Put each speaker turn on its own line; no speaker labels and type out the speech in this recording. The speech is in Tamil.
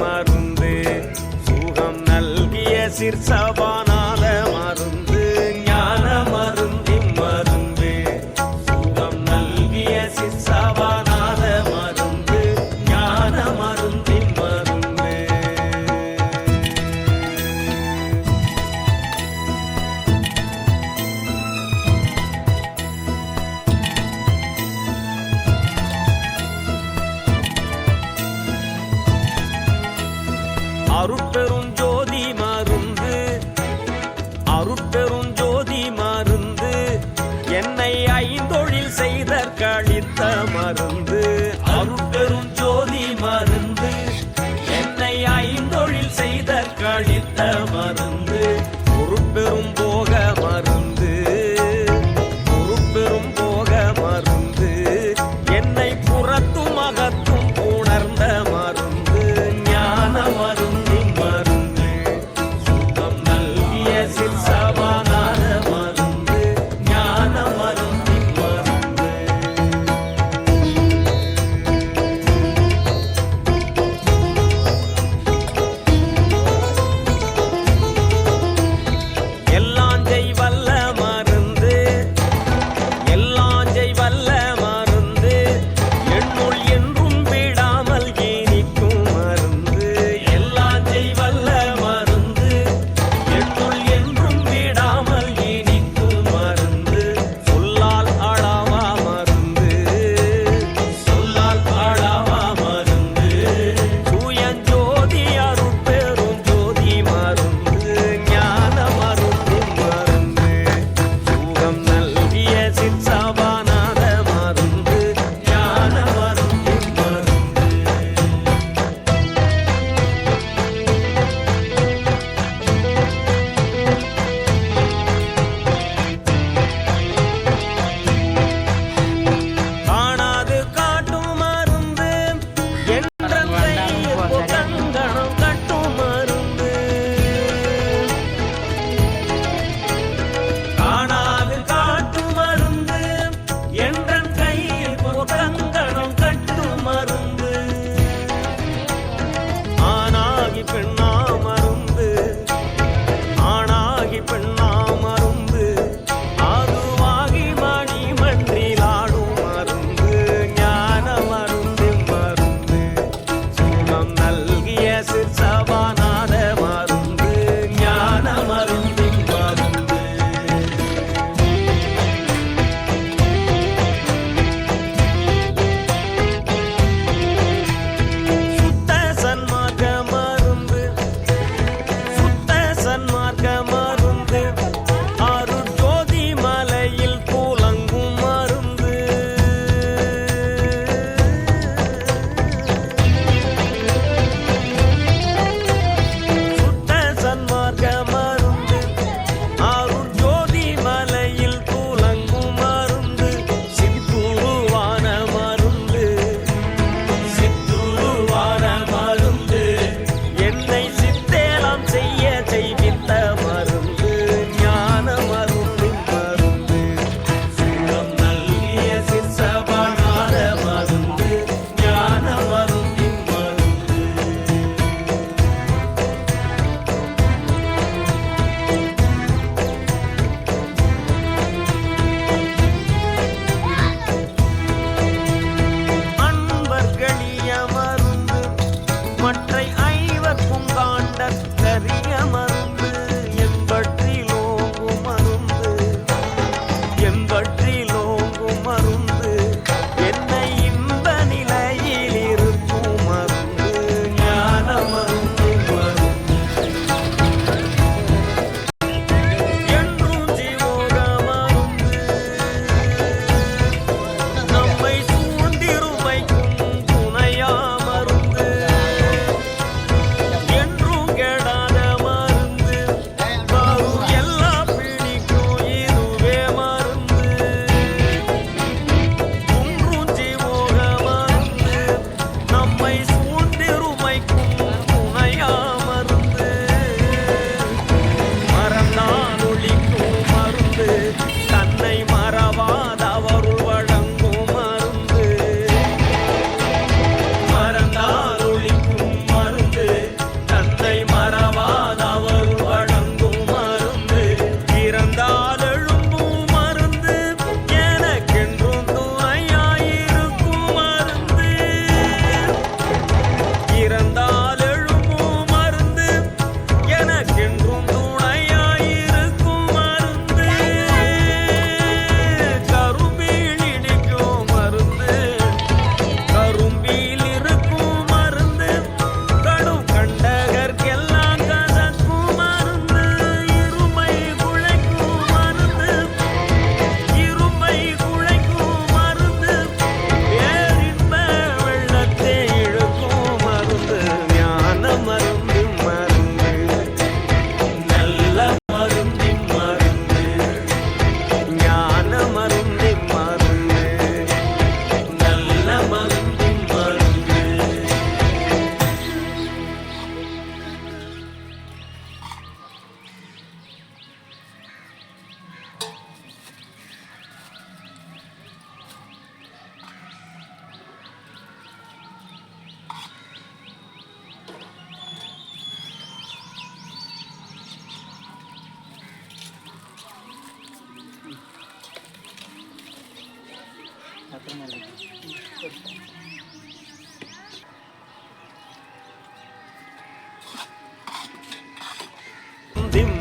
மருந்து சுகம் நல்கிய சிற்சவான் அருட்பெரும் ஜோதி மருந்து அருட்பெரும் ஜோதி மருந்து என்னை ஐந்தொழில் செய்த கழித்த மருந்து. மருந்திம்